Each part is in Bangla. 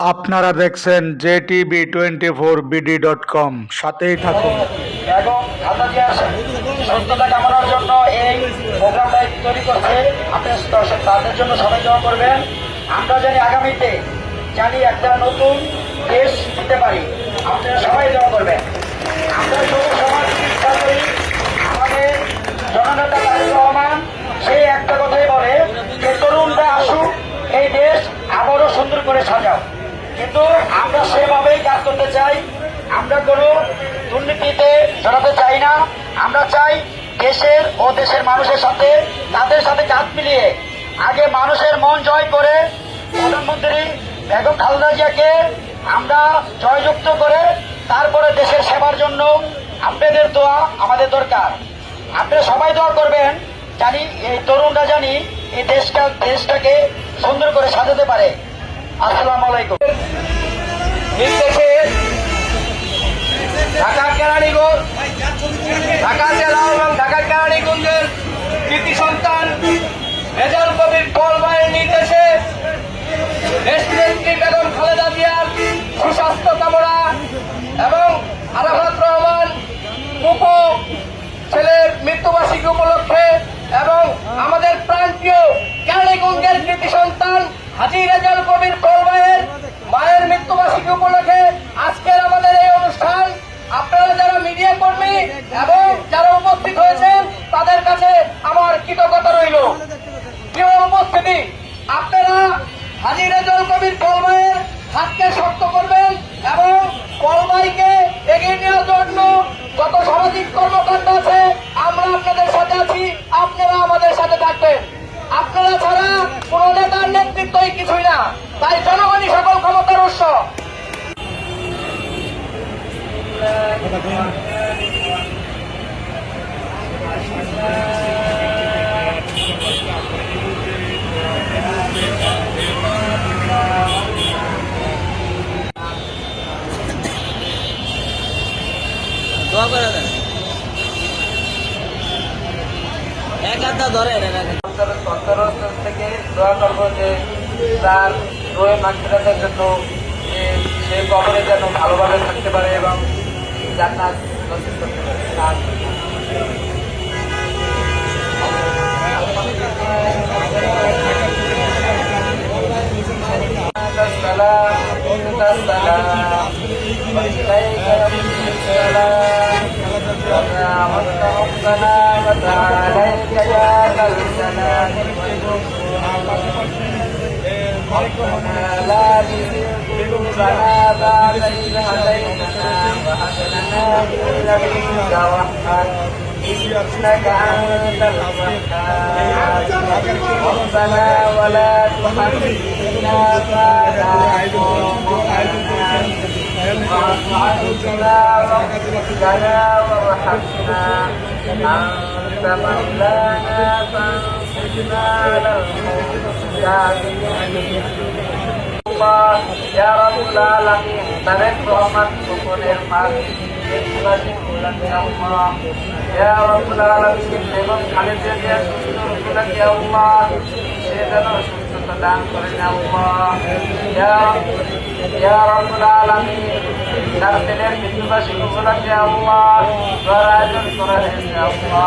আপনারা দেখছেন J TV twenty four BD dot com. সাথেই থাকুন। এবং খালেদা সুস্থতা জন্য এই প্রোগ্রামটা তৈরি করছে। আপনি দর্শক তাদের জন্য সবাই দোয়া করবেন। আমরা জানি আগামীতে জানি একটা নতুন দেশ দিতে পারি। আপনারা সবাই দোয়া করবেন। আমরা শুধু সমাজ চিকিৎসা করি। আমাদের জননেতা তারেক রহমান সেই একটা কথাই বলে যে, তরুণরা আসুক, এই দেশ আবারও সুন্দর করে সাজাও কিন্তু আমরা সেভাবেই কাজ করতে চাই। আমরা কোনো দুর্নীতিতে জড়াতে চাই না। আমরা চাই দেশের ও দেশের মানুষের সাথে, তাদের সাথে কাজ মিলিয়ে আগে মানুষের মন জয় করে প্রধানমন্ত্রী বেগম খালেদা জিয়াকে আমরা জয়যুক্ত করে তারপরে দেশের সেবার জন্য আপনাদের দোয়া আমাদের দরকার। আপনারা সবাই দোয়া করবেন জানি এই তরুণরা জানি এই দেশটা দেশটাকে সুন্দর করে সাজাতে পারে। আসসালামু আলাইকুম নির্দেশে ঢাকা জেলা ঢাকা কেরানীগঞ্জের কৃতি সন্তান রেজাল কবির পলবাইয়ের নির্দেশে দেশনেত্রী বেগম খালেদা জিয়ার সুস্বাস্থ্য কামনা এবং আরাফাত রহমান কুকু ছেলের মৃত্যুবার্ষিকী উপলক্ষে এবং আমাদের প্রান্তীয় কেরানীগঞ্জের কৃতি সন্তান হাজি রেজাল কবির পলবাইয়ের মায়ের মৃত্যুবার্ষিকী উপলক্ষে আজকের আমাদের এই অনুষ্ঠান। আপনারা যারা মিডিয়া কর্মী এবং যারা উপস্থিত হয়েছেন, তাদের কাছে আমার কৃতজ্ঞতা রইল। প্রিয় উপস্থিতি, আপনারা হাজি রেজাল কবির কলমাইয়ের হাতকে শক্ত করবেন এবং কলমাইকে এগিয়ে নেওয়ার জন্য নেতৃত্বই কিছুই না। তাই জনগণই সকল ক্ষমতার উৎস। দোয়া করে দেন। এক হাতটা। থেকে দোয়া করব যে তার রোহে মাকফিরাতের জন্য যে সে কবরে যেন ভালোভাবে থাকতে পারে এবং জান্নাত নসিব করতে পারে আর السلام منك السلام وإليك يرجع السلام ويعبدك ربنا وتعاليك يا ذا الجلال ربنا لا تزغ بعد إذ هديتنا وهب لنا من لدنك رحمة إنك أنت الوهاب ربنا ولا تحملنا ما لا واعف عنا ربنا وارحمنا أنت مولانا فانصرنا তারেক রহমান সকলের এবং খালেদের সুস্থ রুকুলাকে আম্মা সে যেন সুস্থতা দান করেন আম্মা তার ছেলের বিন্দুবাসী রুকুলাকে আম্মা স্বরাজন করেন আম্মা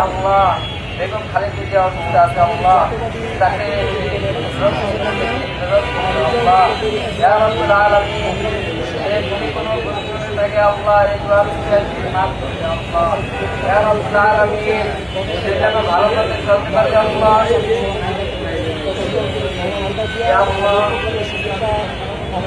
আল্লাহ বেগম খালেদ যে অসুবিধা আছে আল্লাহ তাকে আল্লাহ থাকে আল্লাহ এই করছিলেন মাফ করে আল্লাহ। আল্লাহ।